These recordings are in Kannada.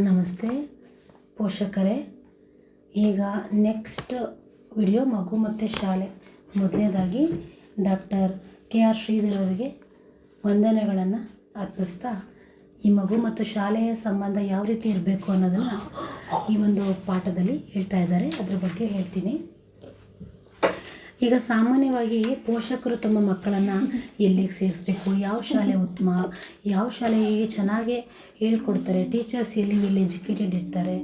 ನಮಸ್ತೆ ಪೋಷಕರೇ, ಈಗ ನೆಕ್ಸ್ಟ್ ವಿಡಿಯೋ ಮಗು ಮತ್ತು ಶಾಲೆ. ಮೊದಲನೇದಾಗಿ ಡಾಕ್ಟರ್ ಕೆ ಆರ್ ಶ್ರೀಧರ್ ಅವರಿಗೆ ವಂದನೆಗಳನ್ನು ಅರ್ಪಿಸ್ತಾ, ಈ ಮಗು ಮತ್ತು ಶಾಲೆಯ ಸಂಬಂಧ ಯಾವ ರೀತಿ ಇರಬೇಕು ಅನ್ನೋದನ್ನು ಈ ಒಂದು ಪಾಠದಲ್ಲಿ ಹೇಳ್ತಾ ಇದ್ದಾರೆ. ಅದ್ರ ಬಗ್ಗೆ ಹೇಳ್ತೀನಿ. ಈಗ ಸಾಮಾನ್ಯವಾಗಿ ಪೋಷಕರು ತಮ್ಮ ಮಕ್ಕಳನ್ನು ಎಲ್ಲಿಗೆ ಸೇರಿಸ್ಬೇಕು? ಯಾವ ಶಾಲೆ ಉತ್ತಮ? ಯಾವ ಶಾಲೆಗೆ ಚೆನ್ನಾಗಿ ಹೇಳ್ಕೊಡ್ತಾರೆ? ಟೀಚರ್ಸ್ ಎಲ್ಲಿ ಎಲ್ಲಿ ಎಜುಕೇಟೆಡ್ ಇರ್ತಾರೆ?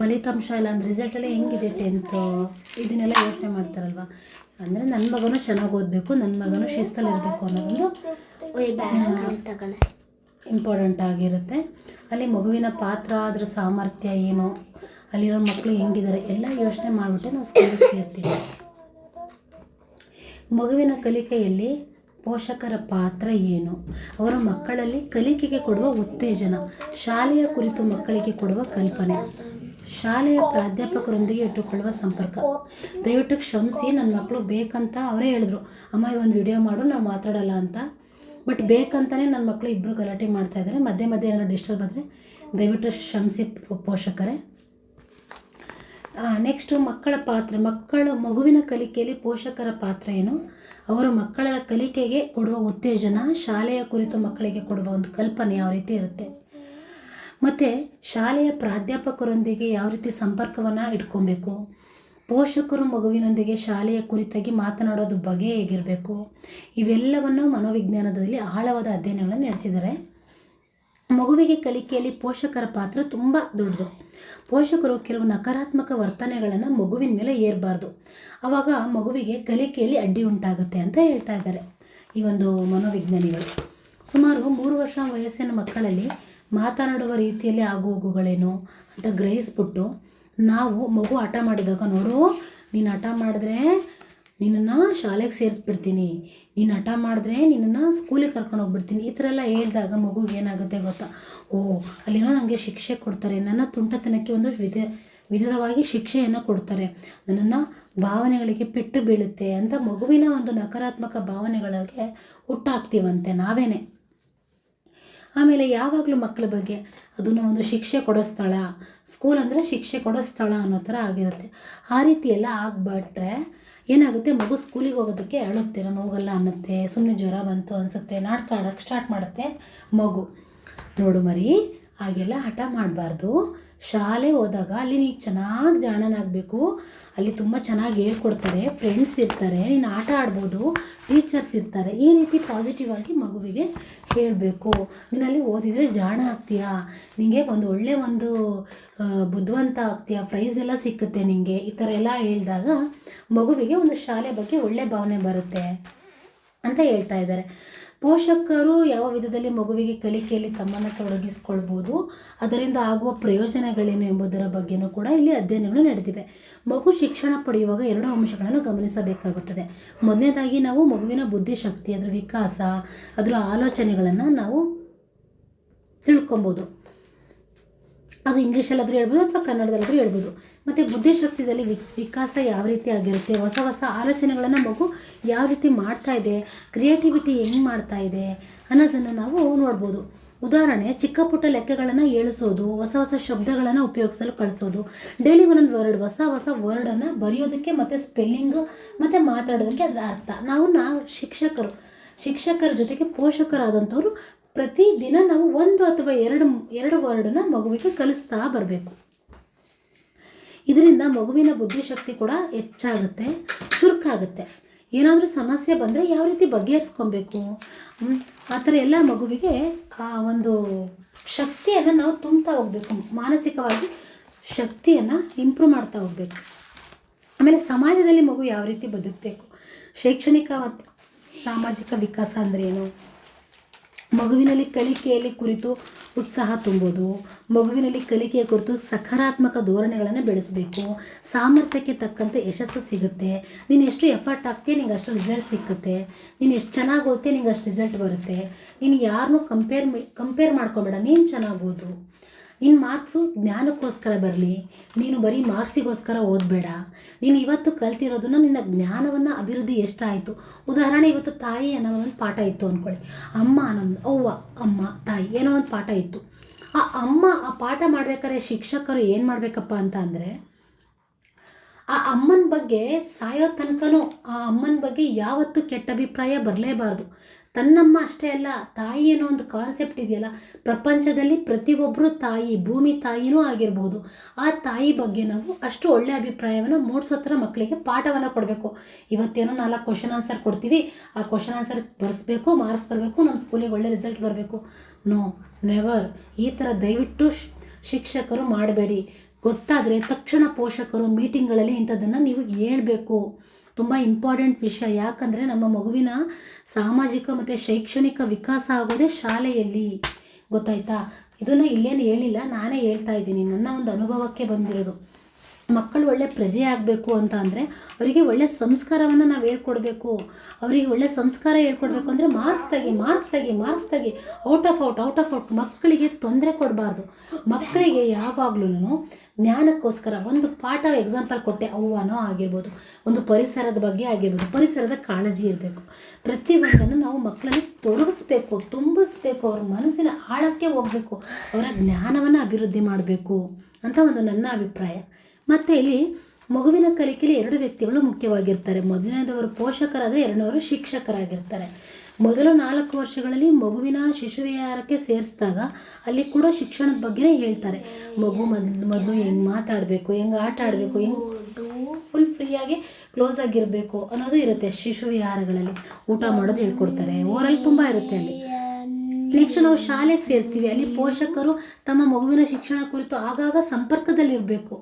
ಫಲಿತಾಂಶ ಇಲ್ಲ ಅಂದರೆ ರಿಸಲ್ಟೆಲ್ಲ ಹೆಂಗಿದೆ ಟೆಂತು ಇದನ್ನೆಲ್ಲ ಯೋಚನೆ ಮಾಡ್ತಾರಲ್ವ? ಅಂದರೆ ನನ್ನ ಮಗನೂ ಚೆನ್ನಾಗಿ ಓದಬೇಕು ನನ್ನ ಮಗನೂ ಶಿಸ್ತಲ್ಲಿ ಇರಬೇಕು ಅನ್ನೋದೊಂದು ಇಂಪಾರ್ಟೆಂಟ್ ಆಗಿರುತ್ತೆ. ಅಲ್ಲಿ ಮಗುವಿನ ಪಾತ್ರ ಅದ್ರ ಸಾಮರ್ಥ್ಯ ಏನು? ಅಲ್ಲಿರೋ ಮಕ್ಕಳು ಹೆಂಗಿದ್ದಾರೆ? ಎಲ್ಲ ಯೋಚನೆ ಮಾಡಿಬಿಟ್ಟು ನಾವು ಸ್ಕೂಲಿಗೆ ಸೇರ್ತೀವಿ. ಮಗುವಿನ ಕಲಿಕೆಯಲ್ಲಿ ಪೋಷಕರ ಪಾತ್ರ ಏನು? ಅವರ ಮಕ್ಕಳಲ್ಲಿ ಕಲಿಕೆಗೆ ಕೊಡುವ ಉತ್ತೇಜನ, ಶಾಲೆಯ ಕುರಿತು ಮಕ್ಕಳಿಗೆ ಕೊಡುವ ಕಲ್ಪನೆ, ಶಾಲೆಯ ಪ್ರಾಧ್ಯಾಪಕರೊಂದಿಗೆ ಇಟ್ಟುಕೊಳ್ಳುವ ಸಂಪರ್ಕ. ದಯವಿಟ್ಟು ಕ್ಷಮಿಸಿ ನನ್ನ ಮಕ್ಕಳು ಬೇಕಂತ ಅವರೇ ಹೇಳಿದ್ರು. ಅಮ್ಮ ಒಂದು ವಿಡಿಯೋ ಮಾಡು, ನಾವು ಮಾತಾಡಲ್ಲ ಅಂತ. ಬಟ್ ಬೇಕಂತಲೇ ನನ್ನ ಮಕ್ಕಳು ಇಬ್ಬರು ಗಲಾಟೆ ಮಾಡ್ತಾ ಇದ್ದಾರೆ. ಮಧ್ಯೆ ಮಧ್ಯೆ ಏನಾದ್ರು ಡಿಸ್ಟರ್ಬ್ ಆದರೆ ದಯವಿಟ್ಟು ಕ್ಷಮಿಸಿ ಪೋಷಕರೇ. ನೆಕ್ಸ್ಟು ಮಕ್ಕಳ ಪಾತ್ರ, ಮಕ್ಕಳ ಮಗುವಿನ ಕಲಿಕೆಯಲ್ಲಿ ಪೋಷಕರ ಪಾತ್ರ ಏನು? ಅವರು ಮಕ್ಕಳ ಕಲಿಕೆಗೆ ಕೊಡುವ ಉತ್ತೇಜನ, ಶಾಲೆಯ ಕುರಿತು ಮಕ್ಕಳಿಗೆ ಕೊಡುವ ಒಂದು ಕಲ್ಪನೆ ಯಾವ ರೀತಿ ಇರುತ್ತೆ? ಮತ್ತು ಶಾಲೆಯ ಪ್ರಾಧ್ಯಾಪಕರೊಂದಿಗೆ ಯಾವ ರೀತಿ ಸಂಪರ್ಕವನ್ನು ಇಟ್ಕೊಬೇಕು? ಪೋಷಕರು ಮಗುವಿನೊಂದಿಗೆ ಶಾಲೆಯ ಕುರಿತಾಗಿ ಮಾತನಾಡೋದು ಬಗೆ ಹೇಗಿರಬೇಕು? ಇವೆಲ್ಲವನ್ನು ಮನೋವಿಜ್ಞಾನದಲ್ಲಿ ಆಳವಾದ ಅಧ್ಯಯನಗಳನ್ನು ನಡೆಸಿದ್ದಾರೆ. ಮಗುವಿಗೆ ಕಲಿಕೆಯಲ್ಲಿ ಪೋಷಕರ ಪಾತ್ರ ತುಂಬ ದೊಡ್ಡದು. ಪೋಷಕರು ಕೆಲವು ನಕಾರಾತ್ಮಕ ವರ್ತನೆಗಳನ್ನು ಮಗುವಿನ ಮೇಲೆ ಏರಬಾರ್ದು. ಆವಾಗ ಮಗುವಿಗೆ ಕಲಿಕೆಯಲ್ಲಿ ಅಡ್ಡಿ ಉಂಟಾಗುತ್ತೆ ಅಂತ ಹೇಳ್ತಾ ಇದ್ದಾರೆ ಈ ಒಂದು ಮನೋವಿಜ್ಞಾನಿಗಳು. ಸುಮಾರು ಮೂರು ವರ್ಷ ವಯಸ್ಸಿನ ಮಕ್ಕಳಲ್ಲಿ ಮಾತನಾಡುವ ರೀತಿಯಲ್ಲಿ ಆಗುಹೋಗುಗಳೇನು ಅಂತ ಗ್ರಹಿಸ್ಬಿಟ್ಟು ನಾವು ಮಗು ಆಟ ಮಾಡಿದಾಗ ನೋಡು ನೀನು ಆಟ ಮಾಡಿದ್ರೆ ನಿನ್ನನ್ನು ಶಾಲೆಗೆ ಸೇರಿಸ್ಬಿಡ್ತೀನಿ. ನೀನು ಹಠ ಮಾಡಿದ್ರೆ ನಿನ್ನನ್ನು ಸ್ಕೂಲಿಗೆ ಕರ್ಕೊಂಡು ಹೋಗ್ಬಿಡ್ತೀನಿ. ಈ ಥರ ಎಲ್ಲ ಹೇಳಿದಾಗ ಮಗುಗೆ ಏನಾಗುತ್ತೆ ಗೊತ್ತಾ? ಓ ಅಲ್ಲಿನೋ ನನಗೆ ಶಿಕ್ಷೆ ಕೊಡ್ತಾರೆ. ನನ್ನ ತುಂಟತನಕ್ಕೆ ಒಂದು ವಿಧ, ವಿಧವಾಗಿ ಶಿಕ್ಷೆಯನ್ನು ಕೊಡ್ತಾರೆ. ನನ್ನನ್ನು ಭಾವನೆಗಳಿಗೆ ಪೆಟ್ಟು ಬೀಳುತ್ತೆ ಅಂತ ಮಗುವಿನ ಒಂದು ನಕಾರಾತ್ಮಕ ಭಾವನೆಗಳಿಗೆ ಹುಟ್ಟಾಕ್ತೀವಂತೆ ನಾವೇನೆ. ಆಮೇಲೆ ಯಾವಾಗಲೂ ಮಕ್ಕಳ ಬಗ್ಗೆ ಅದನ್ನು ಒಂದು ಶಿಕ್ಷೆ ಕೊಡೋ ಸ್ಥಳ ಸ್ಕೂಲ್ ಅಂದರೆ ಶಿಕ್ಷೆ ಕೊಡೋ ಸ್ಥಳ ಅನ್ನೋ ಥರ ಆಗಿರುತ್ತೆ. ಆ ರೀತಿ ಎಲ್ಲ ಆಗಿಬಿಟ್ರೆ ಏನಾಗುತ್ತೆ, ಮಗು ಸ್ಕೂಲಿಗೆ ಹೋಗೋದಕ್ಕೆ ಅಳುತ್ತೆ ನಾನು ಹೋಗಲ್ಲ ಅನ್ನತ್ತೆ ಸುಮ್ಮನೆ ಜ್ವರ ಬಂತು ಅನಿಸುತ್ತೆ ನಾಟಕ ಸ್ಟಾರ್ಟ್ ಮಾಡುತ್ತೆ ಮಗು. ನೋಡು ಮರಿ, ಹಾಗೆಲ್ಲ ಹಠ ಮಾಡಬಾರ್ದು. ಶಾಲೆ ಹೋದಾಗ ಅಲ್ಲಿ ನೀನು ಚೆನ್ನಾಗಿ ಜಾಣನಾಗಬೇಕು. ಅಲ್ಲಿ ತುಂಬ ಚೆನ್ನಾಗಿ ಹೇಳ್ಕೊಡ್ತಾರೆ ಫ್ರೆಂಡ್ಸ್ ಇರ್ತಾರೆ, ನೀನು ಆಟ ಆಡ್ಬೋದು ಟೀಚರ್ಸ್ ಇರ್ತಾರೆ. ಈ ರೀತಿ ಪಾಸಿಟಿವ್ ಆಗಿ ಮಗುವಿಗೆ ಹೇಳಬೇಕು. ನೀನು ಅಲ್ಲಿ ಓದಿದರೆ ಜಾಣ ಆಗ್ತೀಯಾ? ನಿನಗೆ ಒಂದು ಒಳ್ಳೆ ಒಂದು ಬುದ್ಧಿವಂತ ಆಗ್ತೀಯಾ? ಪ್ರೈಸ್ ಎಲ್ಲ ಸಿಕ್ಕುತ್ತೆ ನಿನಗೆ ಈ ಥರ ಎಲ್ಲ ಹೇಳಿದಾಗ ಮಗುವಿಗೆ ಒಂದು ಶಾಲೆ ಬಗ್ಗೆ ಒಳ್ಳೆ ಭಾವನೆ ಬರುತ್ತೆ ಅಂತ ಹೇಳ್ತಾ ಇದ್ದಾರೆ. ಪೋಷಕರು ಯಾವ ವಿಧದಲ್ಲಿ ಮಗುವಿಗೆ ಕಲಿಕೆಯಲ್ಲಿ ತಮ್ಮನ್ನು ತೊಡಗಿಸ್ಕೊಳ್ಬೋದು, ಅದರಿಂದ ಆಗುವ ಪ್ರಯೋಜನಗಳೇನು ಎಂಬುದರ ಬಗ್ಗೆನೂ ಕೂಡ ಇಲ್ಲಿ ಅಧ್ಯಯನಗಳು ನಡೆದಿವೆ. ಮಗು ಶಿಕ್ಷಣ ಪಡೆಯುವಾಗ ಎರಡು ಅಂಶಗಳನ್ನು ಗಮನಿಸಬೇಕಾಗುತ್ತದೆ. ಮೊದಲನೇದಾಗಿ ನಾವು ಮಗುವಿನ ಬುದ್ಧಿಶಕ್ತಿ ಅದರ ವಿಕಾಸ, ಅದರ ಆಲೋಚನೆಗಳನ್ನು ನಾವು ತಿಳ್ಕೊಬೋದು ಅದು ಇಂಗ್ಲೀಷಲ್ಲಾದರೂ ಹೇಳ್ಬೋದು ಅಥವಾ ಕನ್ನಡದಲ್ಲಾದರೂ ಹೇಳ್ಬೋದು. ಮತ್ತು ಬುದ್ಧಿಶಕ್ತಿಯಲ್ಲಿ ವಿಕಾಸ ಯಾವ ರೀತಿ ಆಗಿರುತ್ತೆ, ಹೊಸ ಹೊಸ ಆಲೋಚನೆಗಳನ್ನು ಮಗು ಯಾವ ರೀತಿ ಮಾಡ್ತಾ ಇದೆ, ಕ್ರಿಯೇಟಿವಿಟಿ ಹೆಂಗೆ ಮಾಡ್ತಾ ಇದೆ ಅನ್ನೋದನ್ನು ನಾವು ನೋಡ್ಬೋದು. ಉದಾಹರಣೆ, ಚಿಕ್ಕ ಪುಟ್ಟ ಲೆಕ್ಕಗಳನ್ನು ಏಳಿಸೋದು, ಹೊಸ ಹೊಸ ಶಬ್ದಗಳನ್ನು ಉಪಯೋಗಿಸಲು ಕಳಿಸೋದು ಡೈಲಿ ಒಂದೊಂದು ವರ್ಡ್ ಹೊಸ ಹೊಸ ವರ್ಡನ್ನು ಬರೆಯೋದಕ್ಕೆ ಮತ್ತು ಸ್ಪೆಲ್ಲಿಂಗ್ ಮತ್ತು ಮಾತಾಡೋದಕ್ಕೆ ಅದರ ಅರ್ಥ. ನಾವು ನಾವು ಶಿಕ್ಷಕರು, ಶಿಕ್ಷಕರ ಜೊತೆಗೆ ಪೋಷಕರಾದಂಥವ್ರು ಪ್ರತಿದಿನ ನಾವು ಒಂದು ಅಥವಾ ಎರಡು ಎರಡು ವರ್ಡನ್ನ ಮಗುವಿಗೆ ಕಲಿಸ್ತಾ ಬರಬೇಕು. ಇದರಿಂದ ಮಗುವಿನ ಬುದ್ಧಿಶಕ್ತಿ ಕೂಡ ಹೆಚ್ಚಾಗುತ್ತೆ, ಚುರುಕಾಗುತ್ತೆ. ಏನಾದರೂ ಸಮಸ್ಯೆ ಬಂದರೆ ಯಾವ ರೀತಿ ಬಗೆಹರಿಸ್ಕೊಬೇಕು? ಆ ಥರ ಎಲ್ಲ ಮಗುವಿಗೆ, ಆ ಒಂದು ಶಕ್ತಿಯನ್ನು ನಾವು ತುಂಬ್ತಾ ಹೋಗಬೇಕು. ಮಾನಸಿಕವಾಗಿ ಶಕ್ತಿಯನ್ನು ಇಂಪ್ರೂವ್ ಮಾಡ್ತಾ ಹೋಗಬೇಕು. ಆಮೇಲೆ ಸಮಾಜದಲ್ಲಿ ಮಗು ಯಾವ ರೀತಿ ಬದುಕಬೇಕು? ಶೈಕ್ಷಣಿಕ ಸಾಮಾಜಿಕ ವಿಕಾಸ ಅಂದ್ರೇನು ಮಗುವಿನಲ್ಲಿ ಕಲಿಕೆಯಲ್ಲಿ ಕುರಿತು ಉತ್ಸಾಹ ತುಂಬೋದು. ಮಗುವಿನಲ್ಲಿ ಕಲಿಕೆಯ ಕುರಿತು ಸಕಾರಾತ್ಮಕ ಧೋರಣೆಗಳನ್ನು ಬೆಳೆಸಬೇಕು. ಸಾಮರ್ಥ್ಯಕ್ಕೆ ತಕ್ಕಂತೆ ಯಶಸ್ಸು ಸಿಗುತ್ತೆ. ನೀನು ಎಷ್ಟು ಎಫರ್ಟ್ ಹಾಕ್ತೀಯ, ನಿಂಗೆ ಅಷ್ಟು ರಿಸಲ್ಟ್ ಸಿಕ್ಕುತ್ತೆ. ನೀನು ಎಷ್ಟು ಚೆನ್ನಾಗಿ ಓದ್ತೀಯ, ನಿಂಗೆ ಅಷ್ಟು ರಿಸಲ್ಟ್ ಬರುತ್ತೆ. ನೀನು ಯಾರನ್ನೂ ಕಂಪೇರ್ ಕಂಪೇರ್ ಮಾಡ್ಕೊಬೇಡ. ನೀನು ಚೆನ್ನಾಗಿ ನಿನ್ನ ಮಾರ್ಕ್ಸು ಜ್ಞಾನಕ್ಕೋಸ್ಕರ ಬರಲಿ. ನೀನು ಬರೀ ಮಾರ್ಕ್ಸಿಗೋಸ್ಕರ ಓದಬೇಡ. ನೀನು ಇವತ್ತು ಕಲ್ತಿರೋದನ್ನ ನಿನ್ನ ಜ್ಞಾನವನ್ನು ಅಭಿವೃದ್ಧಿ ಎಷ್ಟಾಯಿತು? ಉದಾಹರಣೆ, ಇವತ್ತು ತಾಯಿ ಅನ್ನೋ ಒಂದು ಪಾಠ ಇತ್ತು ಅಂದ್ಕೊಳ್ಳಿ ಅಮ್ಮ ಅನ್ನೋದು, ಅವ್ವ, ಅಮ್ಮ, ತಾಯಿ ಏನೋ ಒಂದು ಪಾಠ ಇತ್ತು. ಆ ಅಮ್ಮ ಆ ಪಾಠ ಮಾಡ್ಬೇಕಾದ್ರೆ ಶಿಕ್ಷಕರು ಏನು ಮಾಡಬೇಕಪ್ಪ ಅಂತ ಅಂದರೆ, ಆ ಅಮ್ಮನ ಬಗ್ಗೆ ಸಾಯೋ ತನಕನೂ ಆ ಅಮ್ಮನ ಬಗ್ಗೆ ಯಾವತ್ತೂ ಕೆಟ್ಟ ಅಭಿಪ್ರಾಯ ಬರಲೇಬಾರ್ದು. ತನ್ನಮ್ಮ ಅಷ್ಟೇ ಅಲ್ಲ, ತಾಯಿ ಅನ್ನೋ ಒಂದು ಕಾನ್ಸೆಪ್ಟ್ ಇದೆಯಲ್ಲ, ಪ್ರಪಂಚದಲ್ಲಿ ಪ್ರತಿಯೊಬ್ಬರು ತಾಯಿ, ಭೂಮಿ ತಾಯಿನೂ ಆಗಿರ್ಬೋದು. ಆ ತಾಯಿ ಬಗ್ಗೆ ನಾವು ಅಷ್ಟು ಒಳ್ಳೆಯ ಅಭಿಪ್ರಾಯವನ್ನು ಮೂಡಿಸೋ ಥರ ಮಕ್ಕಳಿಗೆ ಪಾಠವನ್ನು ಕೊಡಬೇಕು. ಇವತ್ತೇನೋ ನಾಲ್ಕು ಕ್ವಶನ್ ಆನ್ಸರ್ ಕೊಡ್ತೀವಿ, ಆ ಕ್ವಶನ್ ಆನ್ಸರ್ ಬರೆಸ್ಬೇಕು ಮಾರ್ಕ್ಸ್ ಬರಬೇಕು ನಮ್ಮ ಸ್ಕೂಲಿಗೆ ಒಳ್ಳೆ ರಿಸಲ್ಟ್ ಬರಬೇಕು. ನೋ ನೆವರ್ ಈ ಥರ ದಯವಿಟ್ಟು ಶಿಕ್ಷಕರು ಮಾಡಬೇಡಿ. ಗೊತ್ತಾದರೆ ತಕ್ಷಣ ಪೋಷಕರು ಮೀಟಿಂಗ್ಗಳಲ್ಲಿ ಇಂಥದ್ದನ್ನು ನೀವು ಹೇಳ್ಬೇಕು. ತುಂಬ ಇಂಪಾರ್ಟೆಂಟ್ ವಿಷಯ. ಯಾಕಂದರೆ ನಮ್ಮ ಮಗುವಿನ ಸಾಮಾಜಿಕ ಮತ್ತು ಶೈಕ್ಷಣಿಕ ವಿಕಾಸ ಆಗೋದೇ ಶಾಲೆಯಲ್ಲಿ. ಗೊತ್ತಾಯ್ತಾ? ಇದನ್ನು ಇಲ್ಲೇನು ಹೇಳಿಲ್ಲ. ನಾನೇ ಹೇಳ್ತಾ ಇದ್ದೀನಿ. ನನ್ನ ಒಂದು ಅನುಭವಕ್ಕೆ ಬಂದಿರೋದು. ಮಕ್ಕಳು ಒಳ್ಳೆ ಪ್ರಜೆ ಆಗಬೇಕು ಅಂತ ಅಂದರೆ ಅವರಿಗೆ ಒಳ್ಳೆ ಸಂಸ್ಕಾರವನ್ನು ನಾವು ಹೇಳ್ಕೊಡ್ಬೇಕು. ಅವರಿಗೆ ಒಳ್ಳೆ ಸಂಸ್ಕಾರ ಹೇಳ್ಕೊಡ್ಬೇಕು ಅಂದರೆ ಮಾರ್ಕ್ಸ್ ತೆಗಿ ಮಾರ್ಕ್ಸ್ ತೆಗಿ ಮಾರ್ಕ್ಸ್ ತೆಗಿ. Out of out out of out ಮಕ್ಕಳಿಗೆ ತೊಂದರೆ ಕೊಡಬಾರ್ದು. ಮಕ್ಕಳಿಗೆ ಯಾವಾಗಲೂ ಜ್ಞಾನಕ್ಕೋಸ್ಕರ ಒಂದು ಪಾಠ ಎಕ್ಸಾಂಪಲ್ ಕೊಟ್ಟೆ ಅವ್ವನೋ ಆಗಿರ್ಬೋದು, ಒಂದು ಪರಿಸರದ ಬಗ್ಗೆ ಆಗಿರ್ಬೋದು, ಪರಿಸರದ ಕಾಳಜಿ ಇರಬೇಕು. ಪ್ರತಿಯೊಂದನ್ನು ನಾವು ಮಕ್ಕಳಲ್ಲಿ ತೊಡಗಿಸ್ಬೇಕು, ತುಂಬಿಸ್ಬೇಕು, ಅವ್ರ ಮನಸ್ಸಿನ ಆಳಕ್ಕೆ ಹೋಗಬೇಕು, ಅವರ ಜ್ಞಾನವನ್ನು ಅಭಿವೃದ್ಧಿ ಮಾಡಬೇಕು ಅಂತ ಒಂದು ನನ್ನ ಅಭಿಪ್ರಾಯ. ಮತ್ತು ಇಲ್ಲಿ ಮಗುವಿನ ಕಲಿಕೆಯಲ್ಲಿ ಎರಡು ವ್ಯಕ್ತಿಗಳು ಮುಖ್ಯವಾಗಿರ್ತಾರೆ. ಮೊದಲನೇದವರು ಪೋಷಕರಾದರೆ ಎರಡನೇವರು ಶಿಕ್ಷಕರಾಗಿರ್ತಾರೆ. ಮೊದಲು ನಾಲ್ಕು ವರ್ಷಗಳಲ್ಲಿ ಮಗುವಿನ ಶಿಶುವಿಹಾರಕ್ಕೆ ಸೇರಿಸಿದಾಗ ಅಲ್ಲಿ ಕೂಡ ಶಿಕ್ಷಣದ ಬಗ್ಗೆನೇ ಹೇಳ್ತಾರೆ. ಮಗು ಮೊದಲು ಮೊದಲು ಹೆಂಗೆ ಮಾತಾಡಬೇಕು, ಹೆಂಗೆ ಆಟ ಆಡಬೇಕು, ಹೆಂಗೆ ಫುಲ್ ಫ್ರೀಯಾಗಿ ಕ್ಲೋಸ್ ಆಗಿರಬೇಕು ಅನ್ನೋದು ಇರುತ್ತೆ ಶಿಶು ವಿಹಾರಗಳಲ್ಲಿ ಊಟ ಮಾಡೋದು ಹೇಳ್ಕೊಡ್ತಾರೆ. ಓರಲ್ಲಿ ತುಂಬ ಇರುತ್ತೆ ಅಲ್ಲಿ. ನೆಕ್ಸ್ಟ್ ನಾವು ಶಾಲೆಗೆ ಸೇರಿಸ್ತೀವಿ. ಅಲ್ಲಿ ಪೋಷಕರು ತಮ್ಮ ಮಗುವಿನ ಶಿಕ್ಷಣ ಕುರಿತು ಆಗಾಗ ಸಂಪರ್ಕದಲ್ಲಿರಬೇಕು.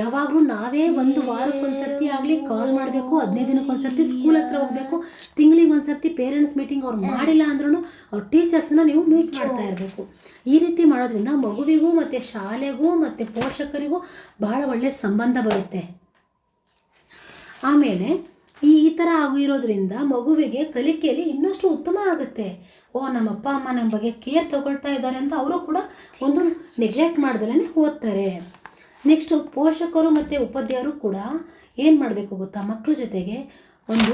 ಯಾವಾಗಲೂ ನಾವೇ ಒಂದು ವಾರಕ್ಕೊಂದ್ಸರ್ತಿ ಆಗಲಿ ಕಾಲ್ ಮಾಡಬೇಕು, ಹದಿನೈದು ದಿನಕ್ಕೊಂದ್ಸರ್ತಿ ಸ್ಕೂಲ್ ಹತ್ರ ಹೋಗಬೇಕು, ತಿಂಗಳಿಗೆ ಒಂದ್ಸರ್ತಿ ಪೇರೆಂಟ್ಸ್ ಮೀಟಿಂಗ್ ಅವ್ರು ಮಾಡಿಲ್ಲ ಅಂದ್ರೂ ಅವ್ರ ಟೀಚರ್ಸ್ನ ನೀವು ಮೀಟ್ ಮಾಡ್ತಾ ಇರಬೇಕು. ಈ ರೀತಿ ಮಾಡೋದ್ರಿಂದ ಮಗುವಿಗೂ ಮತ್ತು ಶಾಲೆಗೂ ಮತ್ತು ಪೋಷಕರಿಗೂ ಬಹಳ ಒಳ್ಳೆಯ ಸಂಬಂಧ ಬರುತ್ತೆ. ಆಮೇಲೆ ಈ ಈ ಥರ ಆಗಿರೋದ್ರಿಂದ ಮಗುವಿಗೆ ಕಲಿಕೆಯಲ್ಲಿ ಇನ್ನಷ್ಟು ಉತ್ತಮ ಆಗುತ್ತೆ. ಓ, ನಮ್ಮ ಅಪ್ಪ, ಅಮ್ಮ ನಮ್ಮ ಬಗ್ಗೆ ಕೇರ್ ತಗೊಳ್ತಾ ಇದ್ದಾರೆ ಅಂತ ಅವರು ಕೂಡ ಒಂದು ನೆಗ್ಲೆಕ್ಟ್ ಮಾಡ್ದಲೇ ಓದ್ತಾರೆ. ನೆಕ್ಸ್ಟು ಪೋಷಕರು ಮತ್ತು ಉಪಾಧ್ಯಾಯರು ಕೂಡ ಏನು ಮಾಡಬೇಕು ಗೊತ್ತಾ? ಮಕ್ಕಳ ಜೊತೆಗೆ ಒಂದು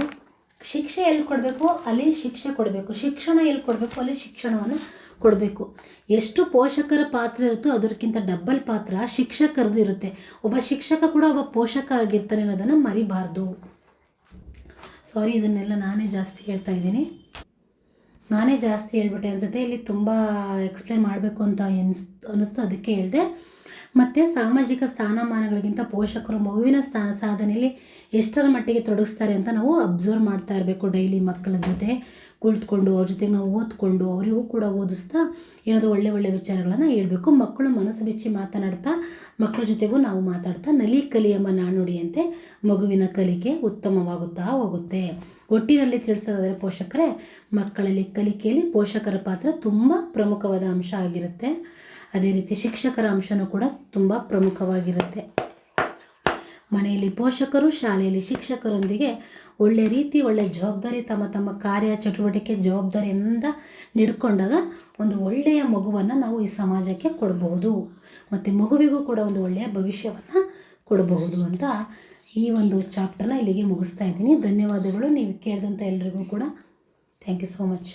ಶಿಕ್ಷೆ ಎಲ್ಲಿ ಕೊಡಬೇಕು? ಅಲ್ಲಿ ಶಿಕ್ಷೆ ಕೊಡಬೇಕು. ಶಿಕ್ಷಣ ಎಲ್ಲಿ ಕೊಡಬೇಕು? ಅಲ್ಲಿ ಶಿಕ್ಷಣವನ್ನು ಕೊಡಬೇಕು. ಎಷ್ಟು ಪೋಷಕರ ಪಾತ್ರ ಇರುತ್ತೋ ಅದಕ್ಕಿಂತ ಡಬ್ಬಲ್ ಪಾತ್ರ ಶಿಕ್ಷಕರದ್ದು ಇರುತ್ತೆ. ಒಬ್ಬ ಶಿಕ್ಷಕ ಕೂಡ ಒಬ್ಬ ಪೋಷಕ ಆಗಿರ್ತಾನೆ ಅನ್ನೋದನ್ನು ಮರಿಬಾರ್ದು. ಸಾರಿ ಇದನ್ನೆಲ್ಲ ನಾನೇ ಜಾಸ್ತಿ ಹೇಳ್ತಾ ಇದ್ದೀನಿ. ನಾನೇ ಜಾಸ್ತಿ ಹೇಳ್ಬಿಟ್ಟೆ ಅನ್ಸುತ್ತೆ. ಇಲ್ಲಿ ತುಂಬ ಎಕ್ಸ್ಪ್ಲೇನ್ ಮಾಡಬೇಕು ಅಂತ ಎನ್ಸ್ ಅನ್ನಿಸ್ತು ಅದಕ್ಕೆ ಹೇಳಿದೆ. ಮತ್ತು ಸಾಮಾಜಿಕ ಸ್ಥಾನಮಾನಗಳಿಗಿಂತ ಪೋಷಕರು ಮಗುವಿನ ಸ್ಥಾ, ಸಾಧನೆಯಲ್ಲಿ ಎಷ್ಟರ ಮಟ್ಟಿಗೆ ತೊಡಗಿಸ್ತಾರೆ ಅಂತ ನಾವು ಅಬ್ಸರ್ವ್ ಮಾಡ್ತಾ ಇರಬೇಕು ಡೈಲಿ ಮಕ್ಕಳ ಜೊತೆ. ಕುಳಿತುಕೊಂಡು ಅವ್ರ ಜೊತೆಗೆ ನಾವು ಓದ್ಕೊಂಡು ಅವರಿಗೂ ಕೂಡ ಓದಿಸ್ತಾ ಏನಾದರೂ ಒಳ್ಳೆ ಒಳ್ಳೆ ವಿಚಾರಗಳನ್ನು ಹೇಳಬೇಕು. ಮಕ್ಕಳು ಮನಸ್ಸು ಬಿಚ್ಚಿ ಮಾತನಾಡ್ತಾ ಮಕ್ಕಳ ಜೊತೆಗೂ ನಾವು ಮಾತಾಡ್ತಾ ನಲಿ ಕಲಿ ಎಂಬ ನಾಣ್ಣುಡಿಯಂತೆ ಮಗುವಿನ ಕಲಿಕೆ ಉತ್ತಮವಾಗುತ್ತಾ ಹೋಗುತ್ತೆ. ಒಟ್ಟಿನಲ್ಲಿ ತಿಳಿಸೋದಾದರೆ ಪೋಷಕರೇ, ಮಕ್ಕಳಲ್ಲಿ ಕಲಿಕೆಯಲ್ಲಿ ಪೋಷಕರ ಪಾತ್ರ ತುಂಬ ಪ್ರಮುಖವಾದ ಅಂಶ ಆಗಿರುತ್ತೆ. ಅದೇ ರೀತಿ ಶಿಕ್ಷಕರ ಅಂಶನೂ ಕೂಡ ತುಂಬ ಪ್ರಮುಖವಾಗಿರುತ್ತೆ. ಮನೆಯಲ್ಲಿ ಪೋಷಕರು, ಶಾಲೆಯಲ್ಲಿ ಶಿಕ್ಷಕರೊಂದಿಗೆ ಒಳ್ಳೆ ರೀತಿ, ಒಳ್ಳೆ ಜವಾಬ್ದಾರಿ, ತಮ್ಮ ತಮ್ಮ ಕಾರ್ಯ, ಚಟುವಟಿಕೆ ಜವಾಬ್ದಾರಿಯಿಂದ ನಿಡ್ಕೊಂಡಾಗ ಒಂದು ಒಳ್ಳೆಯ ಮಗುವನ್ನು ನಾವು ಈ ಸಮಾಜಕ್ಕೆ ಕೊಡಬಹುದು. ಮತ್ತು ಮಗುವಿಗೂ ಕೂಡ ಒಂದು ಒಳ್ಳೆಯ ಭವಿಷ್ಯವನ್ನು ಕೊಡಬಹುದು ಅಂತ ಈ ಒಂದು ಚಾಪ್ಟರ್ನ ಇಲ್ಲಿಗೆ ಮುಗಿಸ್ತಾ ಇದ್ದೀನಿ. ಧನ್ಯವಾದಗಳು. ನೀವು ಕೇಳಿದಂಥ ಎಲ್ರಿಗೂ ಕೂಡ. Thank you so much